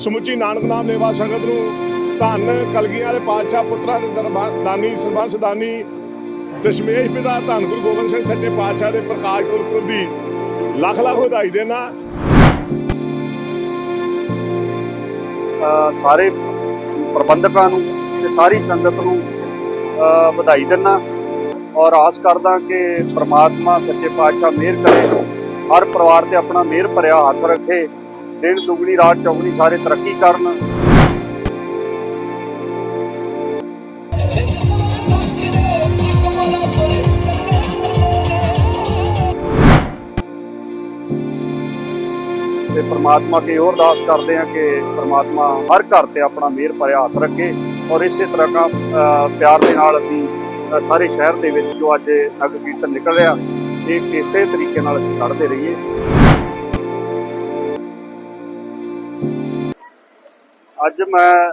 ਸਮੁੱਚੀ ਨਾਨਕ ਨਾਮ ਲੇਵਾ ਸੰਗਤ ਨੂੰ ਧੰਨ ਕਲਗੀਆਂ ਵਾਲੇ ਪਾਤਸ਼ਾਹ ਪੁੱਤਰਾਂ ਦੇ ਦਰਬਾਰ ਦਾਨੀ, ਸਰਬੰਸ ਦਾਨੀ ਦਸ਼ਮੇਸ਼ ਪਿਤਾ ਧੰਨ ਗੁਰੂ ਗੋਬਿੰਦ ਸਿੰਘ ਸੱਚੇ ਪਾਤਸ਼ਾਹ ਦੇ ਪ੍ਰਕਾਸ਼ ਗੁਰਪੁਰਬ ਦੀ ਲੱਖ ਲੱਖ ਵਧਾਈ ਦੇਣਾ। ਸਾਰੇ ਪ੍ਰਬੰਧਕਾਂ ਨੂੰ ਤੇ ਸਾਰੀ ਸੰਗਤ ਨੂੰ ਵਧਾਈ ਦਿੰਦਾ। ਔਰ ਆਸ ਕਰਦਾ ਕਿ ਪ੍ਰਮਾਤਮਾ ਸੱਚੇ ਪਾਤਸ਼ਾਹ ਮਿਹਰ ਕਰੇ, ਹਰ ਪਰਿਵਾਰ ਤੇ ਆਪਣਾ ਮਿਹਰ ਭਰਿਆ ਹੱਥ ਰੱਖੇ। ਦਿਨ ਦੁਗਣੀ, ਰਾਤ ਚੌਗਣੀ, ਸਾਰੇ ਤਰੱਕੀ ਕਰਨ। ਤੇ ਪ੍ਰਮਾਤਮਾ ਕੇ ਹੋਰ ਅਰਦਾਸ ਕਰਦੇ ਆ ਕਿ ਪ੍ਰਮਾਤਮਾ ਹਰ ਘਰ ਤੇ ਆਪਣਾ ਮਿਹਰ ਭਰਿਆ ਹੱਥ ਰੱਖੇ ਔਰ ਇਸੇ ਤਰ੍ਹਾਂ ਦਾ ਪਿਆਰ ਦੇ ਨਾਲ ਅਸੀਂ ਸਾਰੇ ਸ਼ਹਿਰ ਦੇ ਵਿੱਚ ਜੋ ਅੱਜ ਨਗਰ ਕੀਰਤਨ ਨਿਕਲ ਰਿਹਾ, ਇਹ ਇਸੇ ਤਰੀਕੇ ਨਾਲ ਅਸੀਂ ਕੱਢਦੇ ਰਹੀਏ। ਅੱਜ ਮੈਂ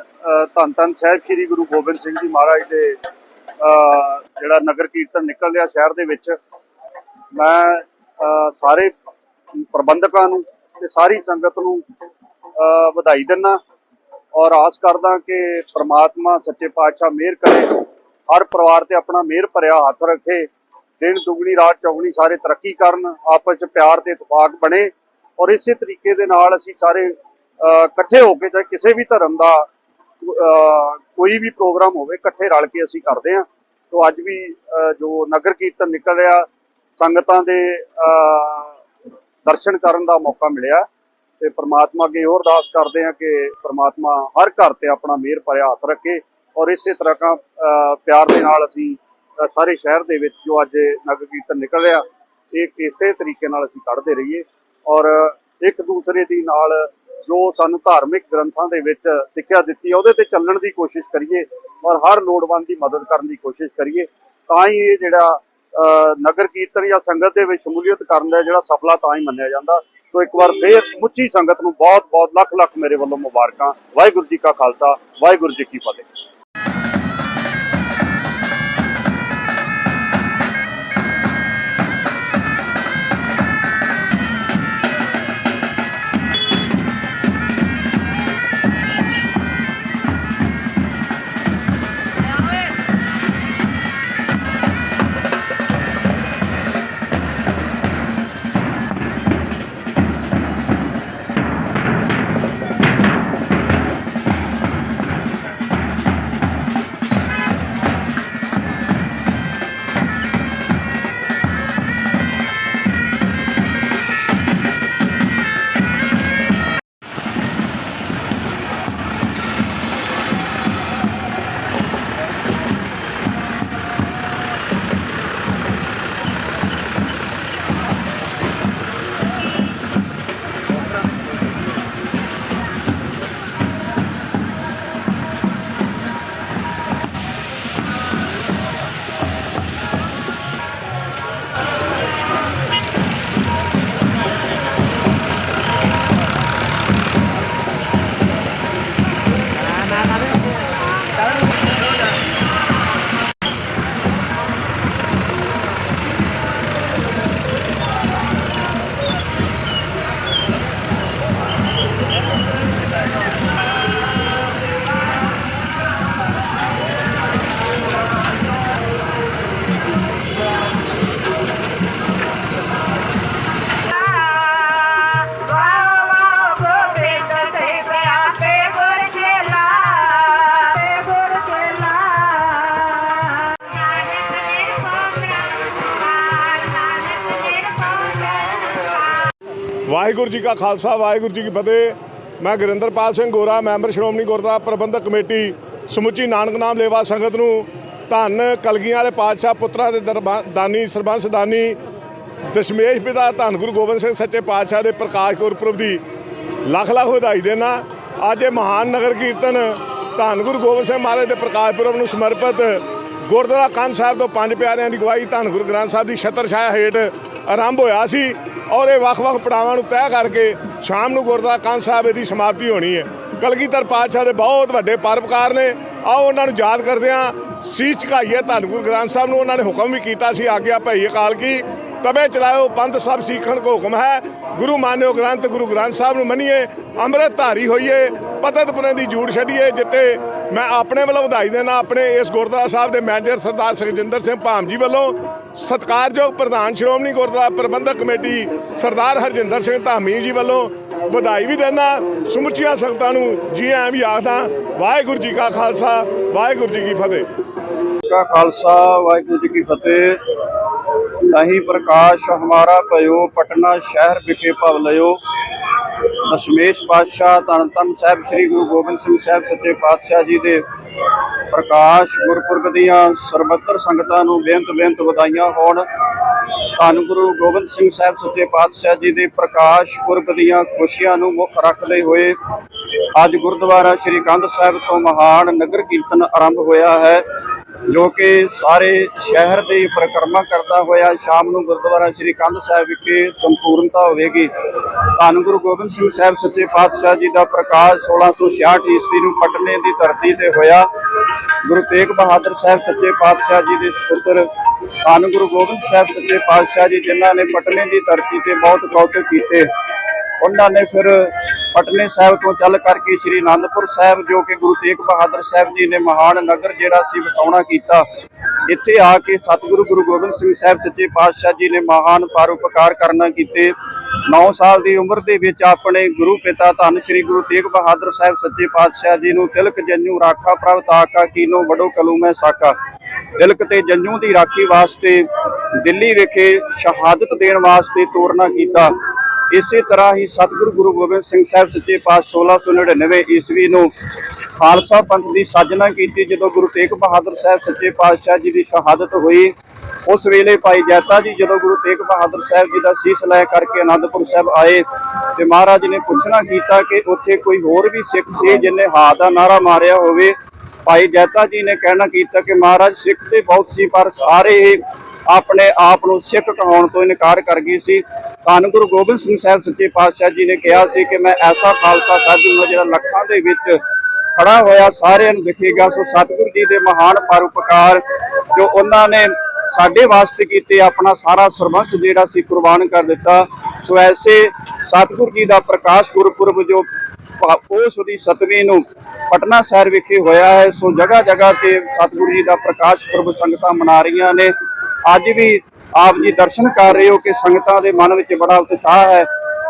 ਧੰਨ ਧੰਨ ਸਾਹਿਬ ਸ੍ਰੀ ਗੁਰੂ ਗੋਬਿੰਦ ਸਿੰਘ ਜੀ ਮਹਾਰਾਜ ਦੇ ਜਿਹੜਾ ਨਗਰ ਕੀਰਤਨ ਨਿਕਲ ਰਿਹਾ ਸ਼ਹਿਰ ਦੇ ਵਿੱਚ, ਮੈਂ ਸਾਰੇ ਪ੍ਰਬੰਧਕਾਂ ਨੂੰ ਤੇ ਸਾਰੀ ਸੰਗਤ ਨੂੰ ਵਧਾਈ ਦਿੰਦਾ ਔਰ ਆਸ ਕਰਦਾ ਕਿ ਪ੍ਰਮਾਤਮਾ ਸੱਚੇ ਪਾਤਸ਼ਾਹ ਮਿਹਰ ਕਰੇ, ਹਰ ਪਰਿਵਾਰ ਤੇ ਆਪਣਾ ਮਿਹਰ ਭਰਿਆ ਹੱਥ ਰੱਖੇ, ਦਿਨ ਦੁਗਣੀ, ਰਾਤ ਚੌਗਣੀ ਸਾਰੇ ਤਰੱਕੀ ਕਰਨ, ਆਪਸ ਚ ਪਿਆਰ ਤੇ ਇਤਫਾਕ ਬਣੇ ਔਰ ਇਸੇ ਤਰੀਕੇ ਦੇ ਨਾਲ ਅਸੀਂ ਸਾਰੇ ਇਕੱਠੇ ਹੋ ਕੇ ਚਾਹੇ ਕਿਸੇ ਵੀ ਧਰਮ ਦਾ ਕੋਈ ਵੀ ਪ੍ਰੋਗਰਾਮ ਹੋਵੇ, ਇਕੱਠੇ ਰਲ ਕੇ ਅਸੀਂ ਕਰਦੇ ਹਾਂ। ਤੋਂ ਅੱਜ ਵੀ ਜੋ ਨਗਰ ਕੀਰਤਨ ਨਿਕਲ ਰਿਹਾ, ਸੰਗਤਾਂ ਦੇ ਦਰਸ਼ਨ ਕਰਨ ਦਾ ਮੌਕਾ ਮਿਲਿਆ। ਤੇ ਪ੍ਰਮਾਤਮਾ ਅੱਗੇ ਹੋਰ ਅਰਦਾਸ ਕਰਦੇ ਹਾਂ ਕਿ ਪ੍ਰਮਾਤਮਾ ਹਰ ਘਰ ਤੇ ਆਪਣਾ ਮਿਹਰ ਭਰਿਆ ਹੱਥ ਰੱਖੇ ਔਰ ਇਸੇ ਤਰ੍ਹਾਂ ਪਿਆਰ ਦੇ ਨਾਲ ਅਸੀਂ ਸਾਰੇ ਸ਼ਹਿਰ ਦੇ ਵਿੱਚ ਜੋ ਅੱਜ ਨਗਰ ਕੀਰਤਨ ਨਿਕਲ ਰਿਹਾ, ਇਹ ਇਸੇ ਤਰੀਕੇ ਨਾਲ ਅਸੀਂ ਕੱਢਦੇ ਰਹੀਏ ਔਰ ਇੱਕ ਦੂਸਰੇ ਦੀ ਨਾਲ ਜੋ ਸਾਨੂੰ ਧਾਰਮਿਕ ਗ੍ਰੰਥਾਂ ਦੇ ਵਿੱਚ ਸਿੱਖਿਆ ਦਿੱਤੀ ਹੈ, ਉਹਦੇ ਤੇ ਚੱਲਣ ਦੀ ਕੋਸ਼ਿਸ਼ ਕਰੀਏ ਔਰ ਹਰ ਲੋੜਵੰਦ ਦੀ ਮਦਦ ਕਰਨ ਦੀ ਕੋਸ਼ਿਸ਼ ਕਰੀਏ, ਤਾਂ ਹੀ ਇਹ ਜਿਹੜਾ ਨਗਰ ਕੀਰਤਨ ਜਾਂ ਸੰਗਤ ਦੇ ਵਿੱਚ ਸ਼ਮੂਲੀਅਤ ਕਰਨ ਦਾ ਜਿਹੜਾ ਸਫਲਾ ਤਾਂ ਹੀ ਮੰਨਿਆ ਜਾਂਦਾ। ਸੋ ਇੱਕ ਵਾਰ ਫੇਰ ਸਮੁੱਚੀ ਸੰਗਤ ਨੂੰ ਬਹੁਤ ਬਹੁਤ ਲੱਖ ਲੱਖ ਮੇਰੇ ਵੱਲੋਂ ਮੁਬਾਰਕਾਂ। ਵਾਹਿਗੁਰੂ ਜੀ ਕਾ ਖਾਲਸਾ, ਵਾਹਿਗੁਰੂ ਜੀ ਕੀ ਫਤਿਹ। ਵਾਹਿਗੁਰੂ ਜੀ ਕਾ ਖਾਲਸਾ, ਵਾਹਿਗੁਰੂ ਜੀ ਕੀ ਫਤਿਹ। ਮੈਂ ਗੁਰਿੰਦਰਪਾਲ ਸਿੰਘ ਗੋਰਾ, ਮੈਂਬਰ ਸ਼੍ਰੋਮਣੀ ਗੁਰਦੁਆਰਾ ਪ੍ਰਬੰਧਕ ਕਮੇਟੀ, ਸਮੁੱਚੀ ਨਾਨਕ ਨਾਮ ਲੇਵਾ ਸੰਗਤ ਨੂੰ ਧੰਨ ਕਲਗੀਆਂ ਵਾਲੇ ਪਾਤਸ਼ਾਹ ਪੁੱਤਰਾਂ ਦੇ ਦਰਬਾਰ ਦਾਨੀ, ਸਰਬੰਸ ਦਾਨੀ, ਦਸ਼ਮੇਸ਼ ਪਿਤਾ ਧੰਨ ਗੁਰੂ ਗੋਬਿੰਦ ਸਿੰਘ ਸੱਚੇ ਪਾਤਸ਼ਾਹ ਦੇ ਪ੍ਰਕਾਸ਼ ਗੁਰਪੁਰਬ ਦੀ ਲੱਖ ਲੱਖ ਵਧਾਈ ਦੇਣਾ। ਅੱਜ ਇਹ ਮਹਾਨ ਨਗਰ ਕੀਰਤਨ ਧੰਨ ਗੁਰੂ ਗੋਬਿੰਦ ਸਿੰਘ ਮਹਾਰਾਜ ਦੇ ਪ੍ਰਕਾਸ਼ ਪੁਰਬ ਨੂੰ ਸਮਰਪਿਤ ਗੁਰਦੁਆਰਾ ਕੰਨ ਸਾਹਿਬ ਤੋਂ ਪੰਜ ਪਿਆਰਿਆਂ ਦੀ ਗਵਾਹੀ ਧੰਨ ਗੁਰੂ ਗ੍ਰੰਥ ਸਾਹਿਬ ਦੀ ਛਤਰ ਛਾਇਆ ਹੇਠ ਆਰੰਭ ਹੋਇਆ ਸੀ। ਔਰ ਇਹ ਵੱਖ-ਵੱਖ ਪੜਾਵਾਂ ਨੂੰ ਤੈਅ ਕਰਕੇ ਸ਼ਾਮ ਨੂੰ ਗੁਰਦੁਆਰਾ ਕੰਨ ਸਾਹਿਬ ਦੀ ਸਮਾਪਤੀ ਹੋਣੀ ਹੈ। ਕਲਗੀਧਰ ਪਾਤਸ਼ਾਹ ਦੇ ਬਹੁਤ ਵੱਡੇ ਪਰਪਕਾਰ ਨੇ। ਆਓ ਉਹਨਾਂ ਨੂੰ ਯਾਦ ਕਰਦੇ ਹਾਂ। ਸੀਸ ਝੁਕਾਈਏ ਧੰਨ ਗੁਰੂ ਗ੍ਰੰਥ ਸਾਹਿਬ ਨੂੰ। ਉਹਨਾਂ ਨੇ ਹੁਕਮ ਵੀ ਕੀਤਾ ਸੀ, ਆਗਿਆ ਭਈ ਅਕਾਲ ਕੀ। ਤਬੇ ਚਲਾਇਓ ਪੰਥ ਸਭ ਸਿੱਖਣ ਕੋ ਹੁਕਮ ਹੈ। ਗੁਰੂ ਮਾਨਿਓ ਗ੍ਰੰਥ, ਗੁਰੂ ਗ੍ਰੰਥ ਸਾਹਿਬ ਨੂੰ ਮੰਨੀਏ ਅੰਮ੍ਰਿਤ ਧਾਰੀ ਹੋਈਏ, ਪਤਤ ਪੁਨੇ ਦੀ ਜੂੜ ਛੱਡੀਏ ਜਿੱਤੇ ਮੈਂ ਆਪਣੇ ਵੱਲੋਂ ਵਧਾਈ ਦੇਣਾ, ਆਪਣੇ ਇਸ ਗੁਰਦੁਆਰਾ ਸਾਹਿਬ ਦੇ ਮੈਨੇਜਰ ਸਰਦਾਰ ਸੁਖਜਿੰਦਰ ਸਿੰਘ ਭਾਮ ਜੀ ਵੱਲੋਂ ਸਤਿਕਾਰਯੋਗ ਪ੍ਰਧਾਨ ਸ਼੍ਰੋਮਣੀ ਗੁਰਦੁਆਰਾ ਪ੍ਰਬੰਧਕ ਕਮੇਟੀ ਸਰਦਾਰ ਹਰਜਿੰਦਰ ਸਿੰਘ ਧਾਮੀ ਜੀ ਵੱਲੋਂ ਵਧਾਈ ਵੀ ਦੇਣਾ, ਸਮੁੱਚੀਆਂ ਸੰਗਤਾਂ ਨੂੰ ਜੀ ਆਇਆਂ ਵੀ ਆਖਦਾ, ਵਾਹਿਗੁਰੂ ਜੀ ਕਾ ਖਾਲਸਾ, ਵਾਹਿਗੁਰੂ ਜੀ ਕੀ ਫਤਿਹ। ਕਾ ਖਾਲਸਾ, ਵਾਹਿਗੁਰੂ ਜੀ ਕੀ ਫਤਿਹ। ਤਾਹੀ ਪ੍ਰਕਾਸ਼ ਹਮਾਰਾ ਭਇਓ ਪਟਨਾ ਸ਼ਹਿਰ ਵਿਖੇ ਭਵ ਲਿਓ ਦਸ਼ਮੇਸ਼ ਪਾਤਸ਼ਾਹ ਧੰਨ ਧੰਨ ਸਾਹਿਬ ਸ੍ਰੀ ਗੁਰੂ ਗੋਬਿੰਦ ਸਿੰਘ ਸਾਹਿਬ ਸੱਚੇ ਪਾਤਸ਼ਾਹ ਜੀ ਦੇ ਪ੍ਰਕਾਸ਼ ਗੁਰਪੁਰਬ ਦੀਆਂ ਸਰਬੱਤਰ ਸੰਗਤਾਂ ਨੂੰ ਬੇਅੰਤ ਬੇਅੰਤ ਵਧਾਈਆਂ ਹੋਣ। ਧੰਨ ਗੁਰੂ ਗੋਬਿੰਦ ਸਿੰਘ ਸਾਹਿਬ ਸੱਚੇ ਪਾਤਸ਼ਾਹ ਜੀ ਦੇ ਪ੍ਰਕਾਸ਼ ਪੁਰਬ ਦੀਆਂ ਖੁਸ਼ੀਆਂ ਨੂੰ ਮੁੱਖ ਰੱਖਦੇ ਹੋਏ ਅੱਜ ਗੁਰਦੁਆਰਾ ਸ੍ਰੀ ਕੰਧ ਸਾਹਿਬ ਤੋਂ ਮਹਾਨ ਨਗਰ ਕੀਰਤਨ ਆਰੰਭ ਹੋਇਆ ਹੈ। ਜੋ ਕਿ ਸਾਰੇ ਸ਼ਹਿਰ ਦੀ ਪਰਿਕਰਮਾ ਕਰਦਾ ਹੋਇਆ ਸ਼ਾਮ ਨੂੰ ਗੁਰਦੁਆਰਾ ਸ੍ਰੀ ਕੰਧ ਸਾਹਿਬ ਵਿਖੇ ਸੰਪੂਰਨਤਾ ਹੋਵੇਗੀ। ਧੰਨ ਗੁਰੂ ਗੋਬਿੰਦ ਸਿੰਘ ਸਾਹਿਬ, ਸੱਚੇ ਪਾਤਸ਼ਾਹ ਜੀ ਦਾ ਪ੍ਰਕਾਸ਼ 1666 ਈਸਵੀ ਨੂੰ ਪਟਨੇ ਦੀ ਧਰਤੀ ਤੇ ਹੋਇਆ। ਗੁਰੂ ਤੇਗ ਬਹਾਦਰ ਸਾਹਿਬ, ਸੱਚੇ ਪਾਤਸ਼ਾਹ ਜੀ ਦੇ ਸੁਪੁੱਤਰ। ਧੰਨ ਗੁਰੂ ਗੋਬਿੰਦ ਸਾਹਿਬ, ਸੱਚੇ ਪਾਤਸ਼ਾਹ ਜੀ, ਜਿਨ੍ਹਾਂ ਨੇ ਪਟਨੇ ਦੀ ਧਰਤੀ ਤੇ ਬਹੁਤ ਕੌਤਕ ਕੀਤੇ। ਉਹਨਾਂ ਨੇ ਫਿਰ ਪਟਨੇ ਸਾਹਿਬ ਤੋਂ ਚੱਲ ਕਰਕੇ ਸ੍ਰੀ ਅਨੰਦਪੁਰ ਸਾਹਿਬ, ਜੋ ਕਿ ਗੁਰੂ ਤੇਗ ਬਹਾਦਰ ਸਾਹਿਬ ਜੀ ਨੇ ਮਹਾਨ ਨਗਰ ਜਿਹੜਾ ਸੀ ਵਸਾਉਣਾ ਕੀਤਾ, ਇੱਥੇ ਆ ਕੇ ਸਤਿਗੁਰੂ ਗੁਰੂ ਗੋਬਿੰਦ ਸਿੰਘ ਸਾਹਿਬ ਸੱਚੇ ਪਾਤਸ਼ਾਹ ਜੀ ਨੇ ਮਹਾਨ ਪਰਉਪਕਾਰ ਕਰਨਾ ਕੀਤੇ। 9 ਸਾਲ ਦੀ ਉਮਰ ਦੇ ਵਿੱਚ ਆਪਣੇ ਗੁਰੂ ਪਿਤਾ ਧੰਨ ਸ੍ਰੀ ਗੁਰੂ ਤੇਗ ਬਹਾਦਰ ਸਾਹਿਬ ਸੱਚੇ ਪਾਤਸ਼ਾਹ ਜੀ ਨੂੰ ਤਿਲਕ ਜੰਜੂ ਰਾਖਾ ਪ੍ਰਭ ਤਾਕਾ ਕੀਨੋ ਵਡੋ ਕਲੂਮੈ ਸਾਕਾ। ਤਿਲਕ ਤੇ ਜੰਜੂ ਦੀ ਰਾਖੀ ਵਾਸਤੇ ਦਿੱਲੀ ਵਿਖੇ ਸ਼ਹਾਦਤ ਦੇਣ ਵਾਸਤੇ ਤੋਰਨਾ ਕੀਤਾ। ਇਸੇ ਤਰ੍ਹਾਂ ਹੀ ਸਤਿਗੁਰੂ ਗੁਰੂ ਗੋਬਿੰਦ ਸਿੰਘ ਸਾਹਿਬ ਸੱਚੇ ਪਾਤਸ਼ਾਹ 1699 ਈਸਵੀ ਨੂੰ ਖਾਲਸਾ ਪੰਥ ਦੀ ਸਾਜਨਾ ਕੀਤੀ, ਜਦੋਂ ਗੁਰੂ ਤੇਗ ਬਹਾਦਰ ਸਾਹਿਬ ਸੱਚੇ ਪਾਤਸ਼ਾਹ ਜੀ ਦੀ ਸ਼ਹਾਦਤ ਹੋਈ। ਉਸ ਵੇਲੇ ਭਾਈ ਜੈਤਾ ਜੀ ਜਦੋਂ ਗੁਰੂ ਤੇਗ ਬਹਾਦਰ ਸਾਹਿਬ ਜੀ ਦਾ ਸੀਸ ਲੈ ਕਰਕੇ ਅਨੰਦਪੁਰ ਸਾਹਿਬ ਆਏ ਤੇ ਮਹਾਰਾਜ ਨੇ ਪੁੱਛਣਾ ਕੀਤਾ ਕਿ ਉੱਥੇ ਕੋਈ ਹੋਰ ਵੀ ਸਿੱਖ ਸੀ ਜਿਹਨੇ ਹਾ ਦਾ ਨਾਰਾ ਮਾਰਿਆ ਹੋਵੇ? ਭਾਈ ਜੈਤਾ ਜੀ ਨੇ ਕਹਿਣਾ ਕੀਤਾ ਕਿ ਮਹਾਰਾਜ, ਸਿੱਖ ਤੇ ਬਹੁਤ ਸੀ, ਪਰ ਸਾਰੇ ਹੀ ਆਪਣੇ ਆਪ ਨੂੰ ਸਿੱਖ ਕਹਾਉਣ ਤੋਂ ਇਨਕਾਰ ਕਰ ਗਏ ਸੀ। ਧੰਨ ਗੁਰੂ ਗੋਬਿੰਦ ਸਿੰਘ ਸਾਹਿਬ ਸੱਚੇ ਪਾਤਸ਼ਾਹ ਜੀ ਨੇ ਕਿਹਾ ਸੀ ਕਿ ਮੈਂ ਐਸਾ ਖਾਲਸਾ ਸਾਜੂਗਾ ਜਿਹੜਾ ਲੱਖਾਂ ਦੇ ਵਿੱਚ ਖੜਾ ਹੋਇਆ, ਸਾਰਿਆਂ ਨੂੰ ਦਿਖੇਗਾ, ਸੋ ਸਤਿਗੁਰੂ ਜੀ ਦੇ ਮਹਾਨ ਪਰਉਪਕਾਰ ਜੋ ਉਹਨਾਂ ਨੇ ਸਾਡੇ ਵਾਸਤੇ ਕੀਤੇ, ਆਪਣਾ ਸਾਰਾ ਸਰਬੰਸ ਜਿਹੜਾ ਸੀ ਕੁਰਬਾਨ ਕਰ ਦਿੱਤਾ। ਸੋ ਐਸੇ ਸਤਿਗੁਰੂ ਜੀ ਦਾ ਪ੍ਰਕਾਸ਼ ਗੁਰਪੁਰਬ ਜੋ ਭਾ- ਪੋਸ ਦੀ ਸਤਵੀਂ ਨੂੰ ਪਟਨਾ ਸ਼ਹਿਰ ਵਿਖੇ ਹੋਇਆ ਹੈ, ਸੋ ਜਗ੍ਹਾ ਜਗ੍ਹਾ ਤੇ ਸਤਿਗੁਰੂ ਜੀ ਦਾ ਪ੍ਰਕਾਸ਼ ਪੁਰਬ ਸੰਗਤਾਂ ਮਨਾ ਰਹੀਆਂ ਨੇ। ਅੱਜ ਵੀ ਆਪ ਜੀ ਦਰਸ਼ਨ ਕਰ ਰਹੇ ਹੋ ਕਿ ਸੰਗਤਾਂ ਦੇ ਮਨ ਵਿੱਚ ਬੜਾ ਉਤਸ਼ਾਹ ਹੈ।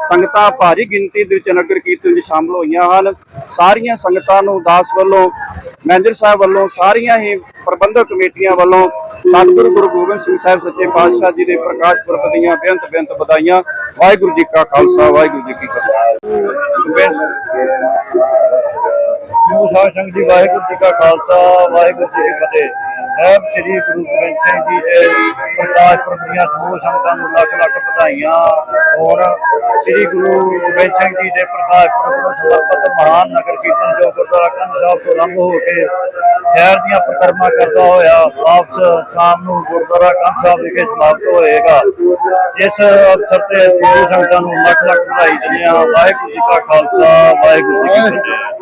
ਸੰਗਤਾਂ ਭਾਰੀ ਗਿਣਤੀ ਦੇ ਵਿੱਚ ਨਗਰ ਕੀਰਤਨ ਵਿੱਚ ਸ਼ਾਮਲ ਹੋਈਆਂ ਹਨ। ਸਾਰੀਆਂ ਸੰਗਤਾਂ ਨੂੰ ਦਾਸ ਵੱਲੋਂ, ਮੈਨੇਜਰ ਸਾਹਿਬ ਵੱਲੋਂ, ਸਾਰੀਆਂ ਹੀ ਪ੍ਰਬੰਧਕ ਕਮੇਟੀਆਂ ਵੱਲੋਂ ਸਤਿਗੁਰੂ ਗੁਰੂ ਗੋਬਿੰਦ ਸਿੰਘ ਸਾਹਿਬ ਸੱਚੇ ਪਾਤਸ਼ਾਹ ਜੀ ਦੇ ਪ੍ਰਕਾਸ਼ ਪੁਰਬ ਦੀਆਂ ਬੇਅੰਤ ਬੇਅੰਤ ਵਧਾਈਆਂ। ਵਾਹਿਗੁਰੂ ਜੀ ਕਾ ਖਾਲਸਾ, ਵਾਹਿਗੁਰੂ ਜੀ ਕੀ ਫਤਿਹ। ਸਮੂਹ ਸਾਧ ਸੰਗਤ ਜੀ ਵਾਹਿਗੁਰੂ ਜੀ ਕਾ ਖਾਲਸਾ, ਵਾਹਿਗੁਰੂ ਜੀ ਕੀ ਫਤਿਹ। ਸਾਹਿਬ, ਸ੍ਰੀ ਗੁਰੂ ਗੋਬਿੰਦ ਸਿੰਘ ਜੀ ਦੇ ਪ੍ਰਕਾਸ਼ ਪੁਰਬ ਦੀਆਂ ਸਮੂਹ ਸੰਗਤਾਂ ਨੂੰ ਲੱਖ ਲੱਖ ਵਧਾਈਆਂ। ਔਰ ਸ੍ਰੀ ਗੁਰੂ ਗੋਬਿੰਦ ਸਿੰਘ ਜੀ ਦੇ ਪ੍ਰਕਾਸ਼ ਪੁਰਬ ਨੂੰ ਸਮਰਪਿਤ ਮਹਾਨ ਨਗਰ ਕੀਰਤਨ ਜੋ ਗੁਰਦੁਆਰਾ ਕੰਧ ਸਾਹਿਬ ਤੋਂ ਆਰੰਭ ਹੋ ਕੇ ਸ਼ਹਿਰ ਦੀਆਂ ਪਰਿਕਰਮਾ ਕਰਦਾ ਹੋਇਆ, ਵਾਪਸ ਸ਼ਾਮ ਨੂੰ ਗੁਰਦੁਆਰਾ ਕੰਧ ਸਾਹਿਬ ਵਿਖੇ ਸਮਾਪਤ ਹੋਏਗਾ। ਇਸ ਅਵਸਰ ਤੇ ਸਮੂਹ ਸੰਗਤਾਂ ਨੂੰ ਲੱਖ ਲੱਖ ਵਧਾਈ ਦਿੰਦੇ ਹਾਂ। ਵਾਹਿਗੁਰੂ ਜੀ ਕਾ ਖਾਲਸਾ, ਵਾਹਿਗੁਰੂ ਜੀ ਕੀ ਫਤਿਹ।